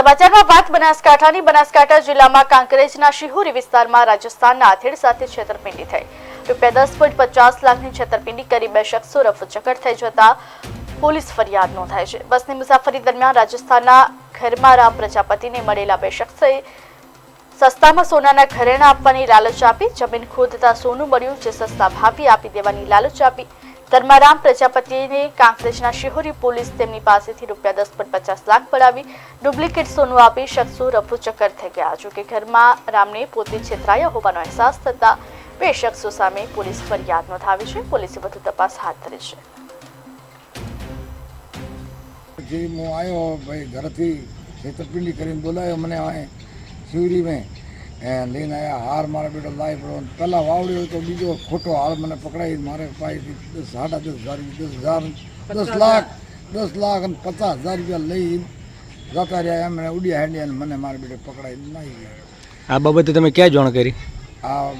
સમાચારમાં વાત બનાસકાંઠાની. બનાસકાંઠા જિલ્લામાં કાંકરેજના શિહોરી વિસ્તારમાં રાજસ્થાનના આથેડ સાથે છેતરપિંડી થઈ. રૂપિયા દસ પોઈન્ટ પચાસ લાખની છેતરપિંડી કરી બે શખ્સો રફુચક્કર થઈ જતા પોલીસ ફરિયાદ નોંધાઈ છે. બસની મુસાફરી દરમિયાન રાજસ્થાનના ઘરમારા પ્રજાપતિને મળેલા બે શખ્સોએ સસ્તામાં સોનાના ઘરેણા આપવાની લાલચ આપી. જમીન ખોદતા સોનું મળ્યું, જે સસ્તા ભાવી આપી દેવાની લાલચ આપી. ધર્મારામ પ્રજાપતિને કાંકરેજના શિહોરી પોલીસ તેમની પાસેથી રૂપિયા દસ પોઈન્ટ પચાસ લાખ પડાવી ડુપ્લિકેટ સોનું આપી શખ્સો રફુચક્કર થઈ ગયા. જો કે ઘરમાં રામને પોતે છેતરાયા હોવાનો અહેસાસ થતા બે શખ્સો સામે પોલીસ ફરિયાદ નોંધાવી છે. પોલીસે વધુ તપાસ હાથ ધરી છે. જે હું આવ્યો, ભાઈ ઘરથી છેતરપિંડી કરીને બોલાયો, મને અહીં શિવરી લઈને આવ્યા હાર મારા બેટો લાવી પડો. પહેલાં વાવડ્યો તો બીજો ખોટો હાર મને પકડાવી મારે પાસેથી દસ સાડા દસ હજાર દસ હજાર દસ લાખ દસ લાખ અને પચાસ હજાર રૂપિયા લઈ જતા રહ્યા. એમણે ઉડિયા હેડ્યા અને મને મારા બેટે પકડાવી નાખી ગયા આ બાબતે તમે ક્યાં જાણ કરી? આ